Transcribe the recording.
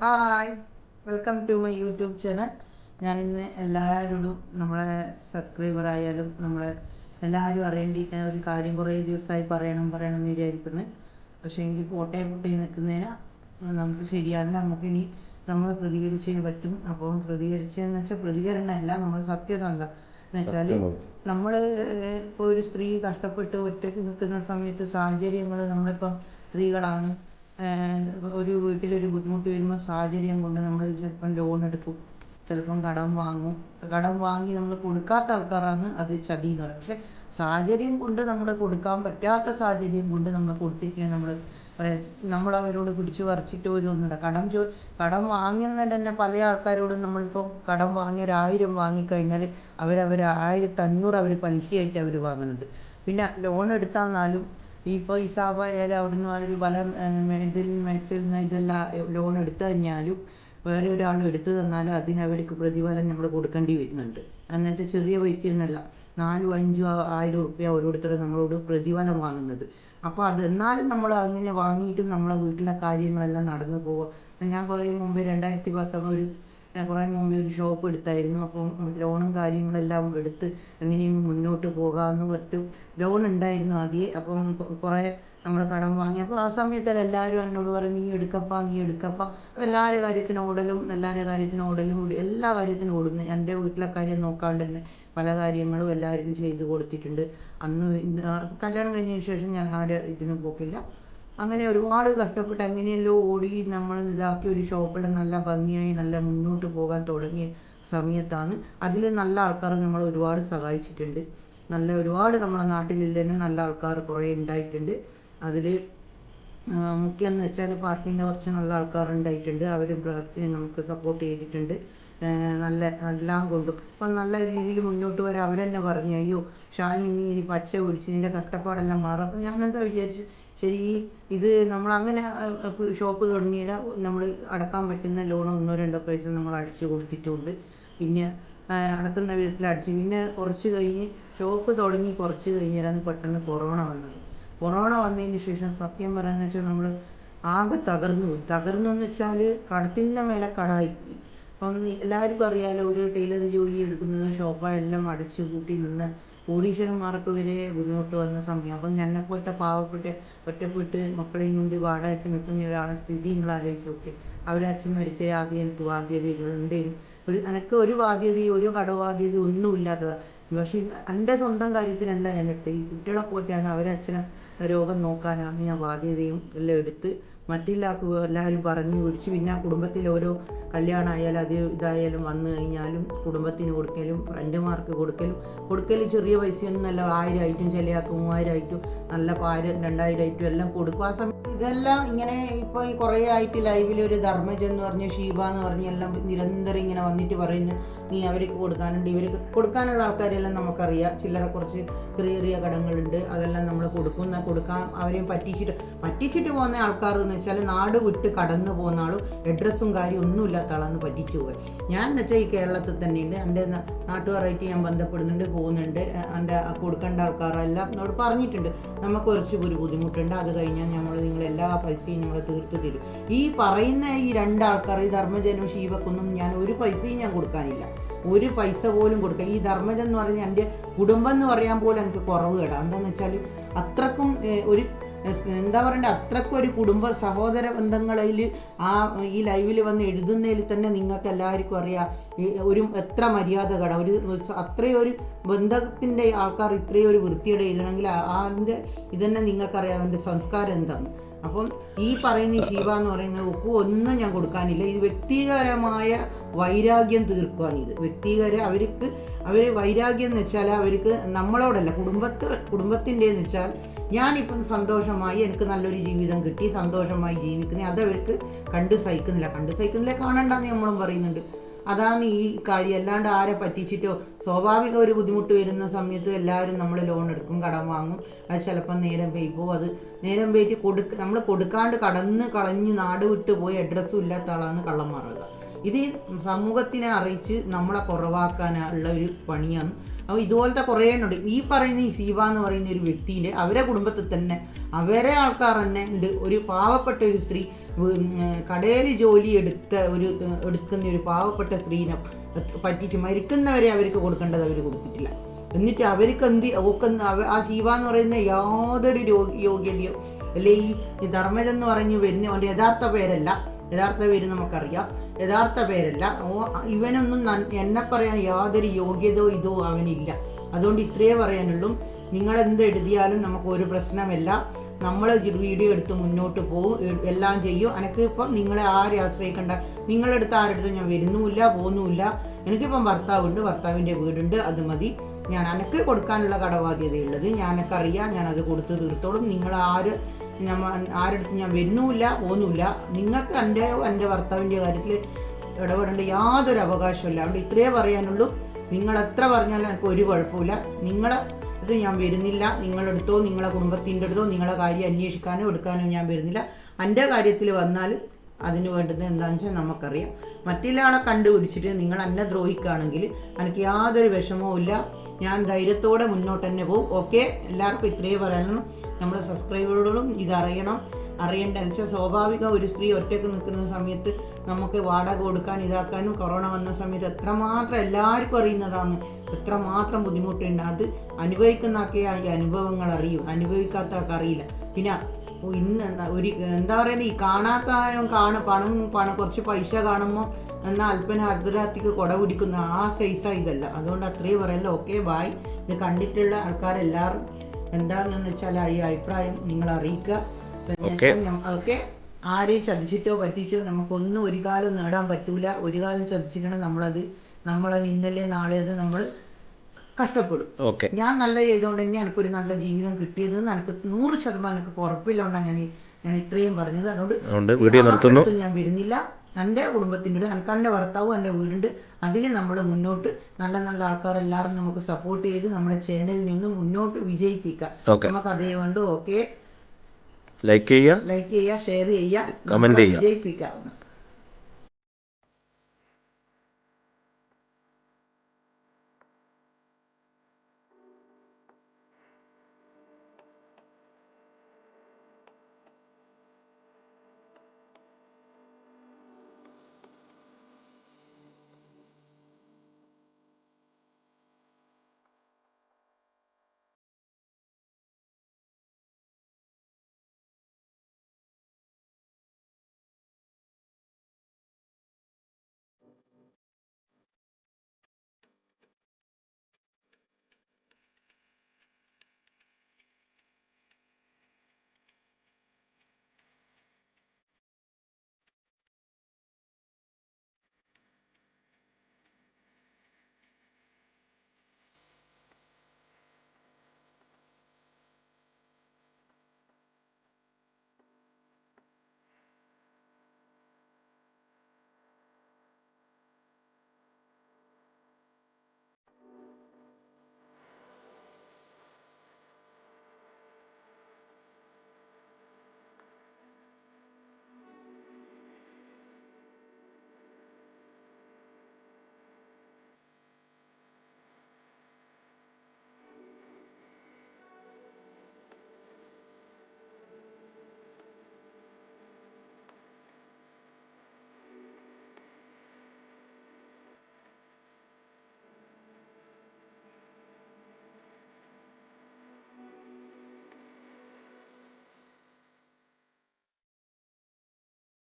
Hi welcome to my YouTube channel ഞാൻ ഇന്ന് എല്ലാവരോടും നമ്മളെ സബ്സ്ക്രൈബർ ആയാലും നമ്മളെ എല്ലാവരും അറിയേണ്ടിയിരിക്കുന്ന ഒരു കാര്യം കുറേ ദിവസമായി പറയണം പറയണം എന്ന് വിചാരിക്കുന്നു. പക്ഷേ എനിക്ക് കോട്ടയം പൊട്ടി നിൽക്കുന്നതിന് നമുക്ക് ശരിയാണ് നമുക്കിനി നമ്മൾ പ്രതികരിച്ചേ പറ്റും. അപ്പോൾ പ്രതികരിച്ചതെന്ന് വെച്ചാൽ പ്രതികരണമല്ല നമ്മൾ സത്യസന്ധം. എന്ന് വെച്ചാൽ നമ്മൾ ഇപ്പോൾ ഒരു സ്ത്രീ കഷ്ടപ്പെട്ട് ഒറ്റയ്ക്ക് നിൽക്കുന്ന സമയത്ത് സാഹചര്യങ്ങൾ നമ്മളിപ്പം സ്ത്രീകളാണ്. ഒരു വീട്ടിലൊരു ബുദ്ധിമുട്ട് വരുമ്പോൾ സാഹചര്യം കൊണ്ട് നമ്മൾ ചിലപ്പം ലോൺ എടുക്കും. ചിലപ്പം കടം വാങ്ങും. കടം വാങ്ങി നമ്മൾ കൊടുക്കാത്ത ആൾക്കാരാണ് അത് ചതി എന്ന് പറയുന്നത്. പക്ഷെ സാഹചര്യം കൊണ്ട് നമ്മൾ കൊടുക്കാൻ പറ്റാത്ത സാഹചര്യം കൊണ്ട് നമ്മൾ കൊടുത്തിട്ട് നമ്മൾ നമ്മൾ അവരോട് പിടിച്ചു പറിച്ചിട്ട് ഒരു ഒന്നുമില്ല കടം ചോ കടം വാങ്ങുന്നതിന് തന്നെ പല ആൾക്കാരോടും നമ്മളിപ്പോൾ കടം വാങ്ങി ഒരു ആയിരം വാങ്ങിക്കഴിഞ്ഞാൽ അവരവർ ആയിരത്തി അഞ്ഞൂറ് അവർ പലിശയായിട്ട് അവർ വാങ്ങുന്നുണ്ട്. പിന്നെ ലോൺ എടുത്താന്നാലും ഇപ്പോൾ ഹിസാബായാലും അവിടുന്ന് ഒരു പല ഇതിൽ മെസ്സിൽ നിന്ന് ഇതെല്ലാം ലോൺ എടുത്തു കഴിഞ്ഞാലും വേറെ ഒരാൾ എടുത്തു തന്നാലും അതിന് അവർക്ക് പ്രതിഫലം നമ്മൾ കൊടുക്കേണ്ടി വരുന്നുണ്ട്. അങ്ങനത്തെ ചെറിയ പൈസയൊന്നുമല്ല നാലും അഞ്ചും ആയിരം ഉറുപ്പ്യ ഓരോരുത്തർ നമ്മളോട് പ്രതിഫലം വാങ്ങുന്നത്. അപ്പോൾ അത് എന്നാലും നമ്മൾ അങ്ങനെ വാങ്ങിയിട്ടും നമ്മളെ വീട്ടിലെ കാര്യങ്ങളെല്ലാം നടന്നു പോവുക ഞാൻ കുറേ മുമ്പ് രണ്ടായിരത്തി പത്തൊമ്പത് ഞാൻ കുറേ മുമ്പേ ഒരു ഷോപ്പ് എടുത്തായിരുന്നു. അപ്പം ലോണും കാര്യങ്ങളെല്ലാം എടുത്ത് എങ്ങനെയും മുന്നോട്ട് പോകാമെന്ന് പറ്റും ലോൺ ഉണ്ടായിരുന്നു ആദ്യമേ അപ്പം കുറേ നമ്മൾ കടം വാങ്ങി. അപ്പോൾ ആ സമയത്ത് എല്ലാവരും എന്നോട് പറഞ്ഞു നീ എടുക്കപ്പാ നീ എടുക്കപ്പാ. എല്ലാവരുടെ കാര്യത്തിന് ഓടലും എല്ലാവരുടെ കാര്യത്തിന് ഓടലും കൂടി എല്ലാ കാര്യത്തിനും ഓടുന്നു. എന്റെ വീട്ടിലെ കാര്യം നോക്കാണ്ട് തന്നെ പല കാര്യങ്ങളും എല്ലാവരും ചെയ്തു കൊടുത്തിട്ടുണ്ട്. അന്ന് കല്യാണം കഴിഞ്ഞതിന് ശേഷം ഞാൻ ആരുടെ ഇതിനും പോക്കില്ല. അങ്ങനെ ഒരുപാട് കഷ്ടപ്പെട്ട് എങ്ങനെയല്ലോ ഓടി നമ്മൾ ഇതാക്കി ഒരു ഷോപ്പിൽ നല്ല ഭംഗിയായി നല്ല മുന്നോട്ട് പോകാൻ തുടങ്ങിയ സമയത്താണ്. അതിൽ നല്ല ആൾക്കാർ നമ്മൾ ഒരുപാട് സഹായിച്ചിട്ടുണ്ട്. നല്ല ഒരുപാട് നമ്മുടെ നാട്ടിൽ തന്നെ നല്ല ആൾക്കാർ കുറേ ഉണ്ടായിട്ടുണ്ട് അതിൽ മുഖ്യം എന്ന് വെച്ചാൽ പാർട്ടീന്റെ കുറച്ച് നല്ല ആൾക്കാർ ഉണ്ടായിട്ടുണ്ട് അവർ നമുക്ക് സപ്പോർട്ട് ചെയ്തിട്ടുണ്ട്. നല്ല എല്ലാം കൊണ്ടും. അപ്പം നല്ല രീതിയിൽ മുന്നോട്ട് വരാൻ അവരെന്നെ പറഞ്ഞു അയ്യോ ഷാനി നീ ഇനി പച്ച പിടിച്ച് നിന്റെ കഷ്ടപ്പാടെല്ലാം മാറും. അപ്പം ഞാൻ എന്താ വിചാരിച്ചു ശരി ഇത് നമ്മൾ അങ്ങനെ ഷോപ്പ് തുടങ്ങിയാൽ നമ്മൾ അടക്കാൻ പറ്റുന്ന ലോൺ ഒന്നോ രണ്ടോ പൈസ നമ്മൾ അടിച്ചു കൊടുത്തിട്ടുണ്ട്. പിന്നെ അടക്കുന്ന വിധത്തിൽ അടിച്ചു. പിന്നെ കുറച്ച് കഴിഞ്ഞ് ഷോപ്പ് തുടങ്ങി കുറച്ച് കഴിഞ്ഞാലാണ് പെട്ടെന്ന് കൊറോണ വന്നത്. കൊറോണ വന്നതിന് ശേഷം സത്യം പറയാന്ന് വെച്ചാൽ നമ്മൾ ആകെ തകർന്നു പോയി. തകർന്നു എന്ന് വെച്ചാൽ കടത്തിന്റെ മേലെ കടായി അപ്പം എല്ലാവർക്കും അറിയാലോ ഒരു ടൈലർ ജോലി എടുക്കുന്നത് ഷോപ്പെല്ലാം അടച്ചു പൂട്ടി നിന്ന് കോടീശ്വരന്മാർക്ക് വരെ ബുദ്ധിമുട്ട് വന്ന സമയം. അപ്പം ഞങ്ങളെ പോലത്തെ പാവപ്പെട്ട ഒറ്റപ്പെട്ട് മക്കളെയും കൊണ്ട് വാടകയ്ക്ക് നിൽക്കുന്ന ഒരാളെ സ്ഥിതി നിങ്ങൾ ആലോചിച്ച് നോക്കി. അവരെ അച്ഛൻ മരിച്ച ആദ്യം എനിക്ക് ബാധ്യതകളുണ്ടെങ്കിലും ഒരു എനിക്ക് ഒരു ബാധ്യതയും ഒരു കടബാധ്യതയും ഒന്നും ഇല്ലാത്തതാണ് പക്ഷേ എന്റെ സ്വന്തം കാര്യത്തിനല്ല ഞാൻ എടുത്തത്? ഈ കുട്ടികളെ പോറ്റാൻ അച്ഛനെ രോഗം നോക്കാനാണ് ഞാൻ ബാധ്യതയും എല്ലാം എടുത്ത് മറ്റുള്ളാൾക്ക് എല്ലാവരും പറഞ്ഞു പിടിച്ച് പിന്നെ കുടുംബത്തിൽ ഓരോ കല്യാണം ആയാലും അത് ഇതായാലും വന്നു കഴിഞ്ഞാലും കുടുംബത്തിന് കൊടുക്കലും ഫ്രണ്ടുമാർക്ക് കൊടുക്കലും. കൊടുക്കൽ ചെറിയ പൈസയൊന്നുമല്ല ആയിരം ആയിട്ടും ചില ആൾക്ക് മൂവായിരം ആയിട്ടും നല്ല പാര് രണ്ടായിരം ആയിട്ടും എല്ലാം കൊടുക്കും. ആ സമയത്ത് ഇതെല്ലാം ഇങ്ങനെ ഇപ്പോൾ ഈ കുറേ ആയിട്ട് ലൈവിൽ ഒരു ധർമ്മജൻ എന്ന് പറഞ്ഞ് ഷീബ എന്ന് പറഞ്ഞ് എല്ലാം നിരന്തരം ഇങ്ങനെ വന്നിട്ട് പറയുന്നു നീ അവർക്ക് കൊടുക്കാനുണ്ട്. ഇവർക്ക് കൊടുക്കാനുള്ള ആൾക്കാരെല്ലാം നമുക്കറിയാം. ചില്ലറ കുറച്ച് ചെറിയ ചെറിയ കടങ്ങളുണ്ട്. അതെല്ലാം നമ്മൾ കൊടുക്കുന്ന കൊടുക്കാൻ അവരെയും പറ്റിച്ചിട്ട് പറ്റിച്ചിട്ട് പോകുന്ന ആൾക്കാർ വെച്ചാൽ നാട് വിട്ട് കടന്നു പോകുന്ന ആളും അഡ്രസ്സും കാര്യം ഒന്നും ഇല്ലാത്ത ആളാണ് പറ്റിച്ചു പോയി ഞാൻ എന്ന് വെച്ചാൽ ഈ കേരളത്തിൽ തന്നെയുണ്ട്. എന്റെ നാട്ടുകാരായിട്ട് ഞാൻ ബന്ധപ്പെടുന്നുണ്ട് പോകുന്നുണ്ട്. എന്റെ കൊടുക്കേണ്ട ആൾക്കാരെല്ലാം എന്നോട് പറഞ്ഞിട്ടുണ്ട്. നമുക്ക് കുറച്ച് ഒരു ബുദ്ധിമുട്ടുണ്ട്. അത് കഴിഞ്ഞാൽ നമ്മൾ നിങ്ങൾ എല്ലാ പൈസയും നമ്മൾ തീർത്ത് തരും. ഈ പറയുന്ന ഈ രണ്ടാൾക്കാർ ഈ ധർമ്മജനും ശീവക്കൊന്നും ഞാൻ ഒരു പൈസയും ഞാൻ കൊടുക്കാനില്ല. ഒരു പൈസ പോലും കൊടുക്കുക ഈ ധർമ്മജൻ എന്ന് പറഞ്ഞാൽ എന്റെ കുടുംബം എന്ന് പറയാൻ പോലും എനിക്ക് കുറവ് കേടാ. എന്താണെന്ന് വെച്ചാൽ അത്രക്കും ഒരു എന്താ പറയണ്ടേ അത്രക്കും ഒരു കുടുംബ സഹോദര ബന്ധങ്ങളിൽ ആ ഈ ലൈവിൽ വന്ന് എഴുതുന്നതിൽ തന്നെ നിങ്ങൾക്ക് എല്ലാവർക്കും അറിയാം. ഒരു എത്ര മര്യാദ കട ഒരു അത്രയും ഒരു ബന്ധത്തിന്റെ ആൾക്കാർ ഇത്രയും ഒരു വൃത്തിയുടെ എഴുതണമെങ്കിൽ അതിന്റെ ഇതന്നെ നിങ്ങൾക്കറിയാം അതിന്റെ സംസ്കാരം എന്താണ്. അപ്പം ഈ പറയുന്ന ശിവ എന്ന് പറയുന്ന ഒക്കു ഒന്നും ഞാൻ കൊടുക്കാനില്ല. ഇത് വ്യക്തിപരമായ വൈരാഗ്യം തീർക്കുകയാണ് ഇത്. വ്യക്തിപര അവർക്ക് അവർ വൈരാഗ്യം എന്ന് വെച്ചാൽ അവർക്ക് നമ്മളോടല്ല കുടുംബത്തെ കുടുംബത്തിന്റെ എന്ന് വെച്ചാൽ ഞാനിപ്പം സന്തോഷമായി എനിക്ക് നല്ലൊരു ജീവിതം കിട്ടി സന്തോഷമായി ജീവിക്കുന്നത് അതവർക്ക് കണ്ട് സഹിക്കുന്നില്ല. കണ്ട് സഹിക്കുന്നില്ല കാണണ്ടെന്ന് നമ്മളും പറയുന്നുണ്ട്. അതാണ് ഈ കാര്യം. അല്ലാണ്ട് ആരെ പറ്റിച്ചിട്ടോ? സ്വാഭാവിക ഒരു ബുദ്ധിമുട്ട് വരുന്ന സമയത്ത് എല്ലാവരും നമ്മൾ ലോൺ എടുക്കും കടം വാങ്ങും. അത് ചിലപ്പം നേരം പെയ്യുമ്പോൾ അത് നേരം പോയിട്ട് കൊടുക്ക നമ്മൾ കൊടുക്കാണ്ട് കടന്ന് കളഞ്ഞ് നാട് വിട്ട് പോയി അഡ്രസ്സും ഇല്ലാത്ത ആളാണ് കള്ളം മാറുക ഇത് സമൂഹത്തിനെ അറിയിച്ച് നമ്മളെ കുറവാക്കാനുള്ള ഒരു പണിയാണ്. അപ്പോൾ ഇതുപോലത്തെ കുറേ ഉണ്ട്. ഈ പറയുന്ന ഈ സീവ എന്ന് പറയുന്ന ഒരു വ്യക്തിന്റെ അവരെ കുടുംബത്തിൽ തന്നെ അവരെ ആൾക്കാർ തന്നെ ഉണ്ട്. ഒരു പാവപ്പെട്ട ഒരു സ്ത്രീ കടയിൽ ജോലി എടുത്ത ഒരു എടുക്കുന്ന ഒരു പാവപ്പെട്ട സ്ത്രീനെ പറ്റിച്ച് മരിക്കുന്നവരെ അവർക്ക് കൊടുക്കേണ്ടത് അവർ കൊടുത്തിട്ടില്ല. എന്നിട്ട് അവർക്ക് എന്ത് ഓക്കെന്ന് ആ ശിവ എന്ന് പറയുന്ന യാതൊരു യോഗ്യതയോ അല്ലെ ഈ ധർമ്മജൻ എന്ന് പറഞ്ഞ് വരുന്ന യഥാർത്ഥ പേരല്ല. യഥാർത്ഥ പേര് നമുക്കറിയാം. യഥാർത്ഥ പേരല്ല. ഇവനൊന്നും എന്നെ പറയാൻ യാതൊരു യോഗ്യതയോ ഇതോ അവനില്ല. അതുകൊണ്ട് ഇത്രയേ പറയാനുള്ളൂ. നിങ്ങൾ എന്ത് എഴുതിയാലും നമുക്ക് ഒരു പ്രശ്നമല്ല. നമ്മൾ വീഡിയോ എടുത്ത് മുന്നോട്ട് പോകും എല്ലാം ചെയ്യും. എനിക്ക് ഇപ്പം നിങ്ങളെ ആരെ ആശ്രയിക്കേണ്ട. നിങ്ങളെടുത്ത് ആരെടുത്ത് ഞാൻ വരുന്നുമില്ല പോകുന്നുമില്ല എനിക്കിപ്പം ഭർത്താവുണ്ട് ഭർത്താവിന്റെ വീടുണ്ട് അത് മതി. ഞാൻ എനിക്ക് കൊടുക്കാനുള്ള കടബാധ്യതയുള്ളത് ഞാനൊക്കെ അറിയാം ഞാനത് കൊടുത്ത് തീർത്തോളും. നിങ്ങൾ ആര് ആരെടുത്ത് ഞാൻ വരുന്നുമില്ല പോകുന്നുമില്ല നിങ്ങൾക്ക് എന്റെ എന്റെ ഭർത്താവിന്റെ കാര്യത്തിൽ ഇടപെടേണ്ട യാതൊരു അവകാശമില്ല അതുകൊണ്ട് ഇത്രയേ പറയാനുള്ളൂ. നിങ്ങൾ എത്ര പറഞ്ഞാലും എനിക്ക് ഒരു കുഴപ്പമില്ല നിങ്ങളെ ഇത് ഞാൻ വരുന്നില്ല. നിങ്ങളെടുത്തോ നിങ്ങളെ കുടുംബത്തിന്റെ അടുത്തോ നിങ്ങളെ കാര്യം അന്വേഷിക്കാനോ എടുക്കാനോ ഞാൻ വരുന്നില്ല. എന്റെ കാര്യത്തിൽ വന്നാൽ അതിന് വേണ്ടത് എന്താണെന്ന് വെച്ചാൽ നമുക്കറിയാം. മറ്റുള്ള ആളെ കണ്ടുപിടിച്ചിട്ട് നിങ്ങൾ എന്നെ ദ്രോഹിക്കുകയാണെങ്കിൽ എനിക്ക് യാതൊരു വിഷമവും ഇല്ല ഞാൻ ധൈര്യത്തോടെ മുന്നോട്ട് തന്നെ പോകും ഓക്കെ എല്ലാവർക്കും ഇത്രയേ പറയണം നമ്മുടെ സബ്സ്ക്രൈബറുകളും ഇതറിയണം. അറിയേണ്ട. വെച്ചാൽ സ്വാഭാവിക ഒരു സ്ത്രീ ഒറ്റയ്ക്ക് നിൽക്കുന്ന സമയത്ത് നമുക്ക് വാടക കൊടുക്കാൻ ഇതാക്കാനും കൊറോണ വന്ന സമയത്ത് എത്രമാത്രം എല്ലാവർക്കും അറിയുന്നതാണ്. എത്രമാത്രം ബുദ്ധിമുട്ടുണ്ട്. അത് അനുഭവിക്കുന്നൊക്കെ ഈ അനുഭവങ്ങൾ അറിയും. അനുഭവിക്കാത്ത അറിയില്ല. പിന്നെ ഇന്ന് ഒരു എന്താ പറയുക ഈ കാണാത്ത കാണും. പണം പണം കുറച്ച് പൈസ കാണുമ്പോൾ എന്നാൽ അല്പന അർദ്ധരാത്രിക്ക് കുട പിടിക്കുന്ന ആ സൈസാ ഇതല്ല. അതുകൊണ്ട് അത്രയും പറയല്ലോ. ഓക്കെ ബായ് ഇത് കണ്ടിട്ടുള്ള ആൾക്കാരെല്ലാവരും എന്താണെന്ന് വെച്ചാൽ ഈ അഭിപ്രായം നിങ്ങൾ അറിയിക്കുക. ഓക്കെ ആരെയും ചതിച്ചിട്ടോ പറ്റിച്ചോ നമുക്കൊന്നും ഒരു കാലം നേടാൻ പറ്റൂല. ഒരു കാലം ചതിച്ചിട്ടാണ് നമ്മളത്. നമ്മളത് ഇന്നലെ നാളെ അത് നമ്മൾ കഷ്ടപ്പെടും. ഞാൻ നല്ല ചെയ്തുകൊണ്ട് തന്നെ എനിക്കൊരു നല്ല ജീവിതം കിട്ടിയത്. എനിക്ക് നൂറ് ശതമാനം എനിക്ക് ഉറപ്പില്ലോണ്ടാണ് ഞാൻ ഞാൻ ഇത്രയും പറഞ്ഞത്. അതുകൊണ്ട് അതുകൊണ്ട് വീഡിയോ നിർത്തുന്നു. ഞാൻ വരുന്നില്ല എന്റെ കുടുംബത്തിന്റെ എന്റെ ഭർത്താവും എന്റെ വീടുണ്ട്. അതിൽ നമ്മൾ മുന്നോട്ട് നല്ല നല്ല ആൾക്കാരെല്ലാവരും നമുക്ക് സപ്പോർട്ട് ചെയ്ത് നമ്മുടെ ചാനലിൽ നിന്ന് മുന്നോട്ട് വിജയിപ്പിക്കാം. നമുക്ക് അതേ വേണ്ടു ഓക്കെ ലൈക്ക് ചെയ്യുക. ലൈക്ക് ചെയ്യുക ഷെയർ ചെയ്യുക കമന്റ് ചെയ്യുക. വിജയിപ്പിക്കാം